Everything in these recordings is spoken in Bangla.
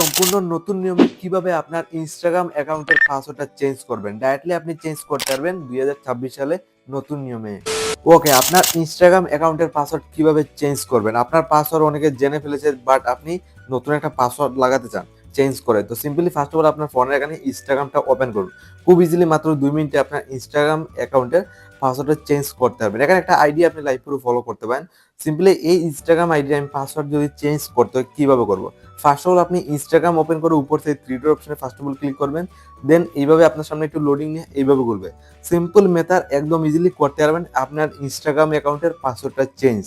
সম্পূর্ণ নতুন নিয়মে কীভাবে আপনার ইনস্টাগ্রাম অ্যাকাউন্টের পাসওয়ার্ডটা চেঞ্জ করবেন? ডাইরেক্টলি আপনি চেঞ্জ করতে পারবেন দু হাজার ছাব্বিশ সালে নতুন নিয়মে। ওকে আপনার ইনস্টাগ্রাম অ্যাকাউন্টের পাসওয়ার্ড কীভাবে চেঞ্জ করবেন? আপনার পাসওয়ার্ড অনেকে জেনে ফেলেছে বাট আপনি নতুন একটা পাসওয়ার্ড লাগাতে চান চেঞ্জ করে। তো সিম্পলি ফার্স্ট অফ অল আপনার ফোনের এখানে ইনস্টাগ্রামটা ওপেন করুন। খুব ইজিলি মাত্র দুই মিনিটে আপনার ইনস্টাগ্রাম অ্যাকাউন্টের পাসওয়ার্ডটা চেঞ্জ করতে পারবেন। এখানে একটা আইডি আপনি লাইভ পুরো ফলো করতে পারেন। সিম্পলি এই ইনস্টাগ্রাম আইডি আমি পাসওয়ার্ড যদি চেঞ্জ করতে হয়, কীভাবে করব? ফার্স্ট অফ অল আপনি ইনস্টাগ্রাম ওপেন করে উপর থেকে থ্রি ডট অপশনে ফার্স্ট অফ অল ক্লিক করবেন। দেন এইভাবে আপনার সামনে একটু লোডিং নিয়ে এইভাবে করবে সিম্পল মেথার একদম ইজিলি করতে পারবেন আপনার ইনস্টাগ্রাম অ্যাকাউন্টের পাসওয়ার্ডটা চেঞ্জ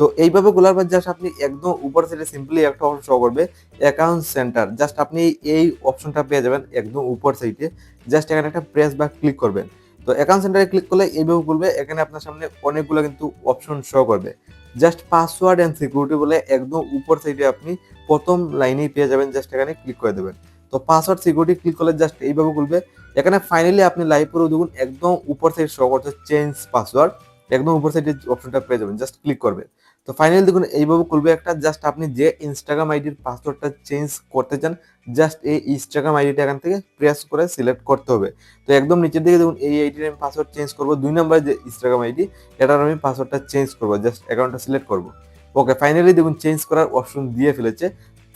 তো এইভাবে গোলার পর জাস্ট আপনি একদম উপর সাইডে সিম্পলি একটা অপশন শো করবে অ্যাকাউন্ট সেন্টার জাস্ট আপনি এই অপশনটা পেয়ে যাবেন একদম উপর সাইডে জাস্ট এখানে একটা প্রেস বা ক্লিক করবেন। তো অ্যাকাউন্ট সেন্টারে ক্লিক করলে এইভাবে বলবে, এখানে আপনার সামনে অনেকগুলো কিন্তু অপশন শো করবে। জাস্ট পাসওয়ার্ড অ্যান্ড সিকিউরিটি বলে একদম উপর সাইডে আপনি প্রথম লাইনেই পেয়ে যাবেন জাস্ট এখানে ক্লিক করে দেবেন। তো পাসওয়ার্ড সিকিউরিটি ক্লিক করলে জাস্ট এইভাবে খুলবে এখানে ফাইনালি আপনি লাইভ করে দেখুন, একদম উপর সাইড শো করছে চেঞ্জ পাসওয়ার্ড একদম উপর সাইডে অপশনটা পেয়ে যাবেন জাস্ট ক্লিক করবে তো ফাইনালি দেখুন, এইভাবে খুলবে একটা জাস্ট আপনি যে ইনস্টাগ্রাম আইডির পাসওয়ার্ডটা চেঞ্জ করতে চান জাস্ট এই ইনস্টাগ্রাম আইডিটা এখান থেকে প্রেস করে সিলেক্ট করতে হবে। তো একদম নিচের দিকে দেখুন, এই আইডির আমি পাসওয়ার্ড চেঞ্জ করব, দুই নম্বর যে ইনস্টাগ্রাম আইডি এটার আমি পাসওয়ার্ডটা চেঞ্জ করব জাস্ট অ্যাকাউন্টটা সিলেক্ট করব। ওকে ফাইনালি দেখুন চেঞ্জ করার অপশন দিয়ে ফেলেছে।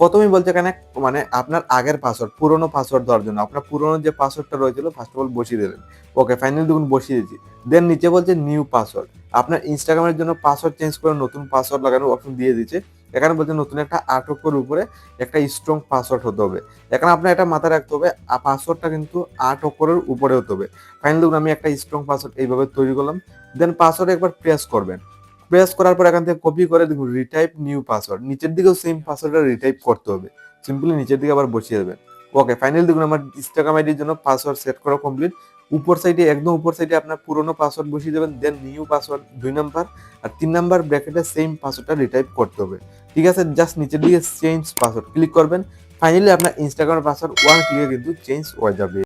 প্রথমেই বলছে এখানে মানে আপনার আগের পাসওয়ার্ড পুরোনো পাসওয়ার্ড দেওয়ার জন্য। আপনার পুরোনো যে পাসওয়ার্ডটা রয়েছিল ফার্স্ট অফ অল বসিয়ে দেবেন ওকে ফাইনালি দেখুন, বসিয়ে দিয়েছি। দেন নিচে বলছে নিউ পাসওয়ার্ড আপনার ইনস্টাগ্রামের জন্য পাসওয়ার্ড চেঞ্জ করে নতুন পাসওয়ার্ড লাগানোর অপশন দিয়ে দিচ্ছে এখানে বলছে নতুন একটা আট অক্ষর উপরে একটা স্ট্রং পাসওয়ার্ড হতে হবে। এখানে আপনার এটা মাথায় রাখতে হবে পাসওয়ার্ডটা কিন্তু আট অক্ষরের উপরে হতে হবে। ফাইনালি দেখুন, আমি একটা স্ট্রং পাসওয়ার্ড এইভাবে তৈরি করলাম। দেন পাসওয়ার্ড একবার প্রেস করবেন। প্রেস করার পর এখান থেকে কপি করে দেখুন রিটাইপ নিউ পাসওয়ার্ড নিচের দিকেও সেম পাসওয়ার্ডটা রিটাইপ করতে হবে। সিম্পলি নিচের দিকে আবার বসিয়ে দেবেন। ওকে ফাইনালি দেখুন, আমার ইনস্টাগ্রাম আইডির জন্য পাসওয়ার্ড সেট করা কমপ্লিট উপর সাইডে একদম উপর সাইডে আপনার পুরনো পাসওয়ার্ড বসিয়ে দেবেন দেন নিউ পাসওয়ার্ড দুই নাম্বার আর তিন নাম্বার ব্র্যাকেটে সেম পাসওয়ার্ডটা রিটাইপ করতে হবে। ঠিক আছে? জাস্ট নিচের দিকে চেঞ্জ পাসওয়ার্ড ক্লিক করবেন। ফাইনালি আপনার ইনস্টাগ্রামের পাসওয়ার্ড ওয়ান ক্লিকে কিন্তু চেঞ্জ হয়ে যাবে।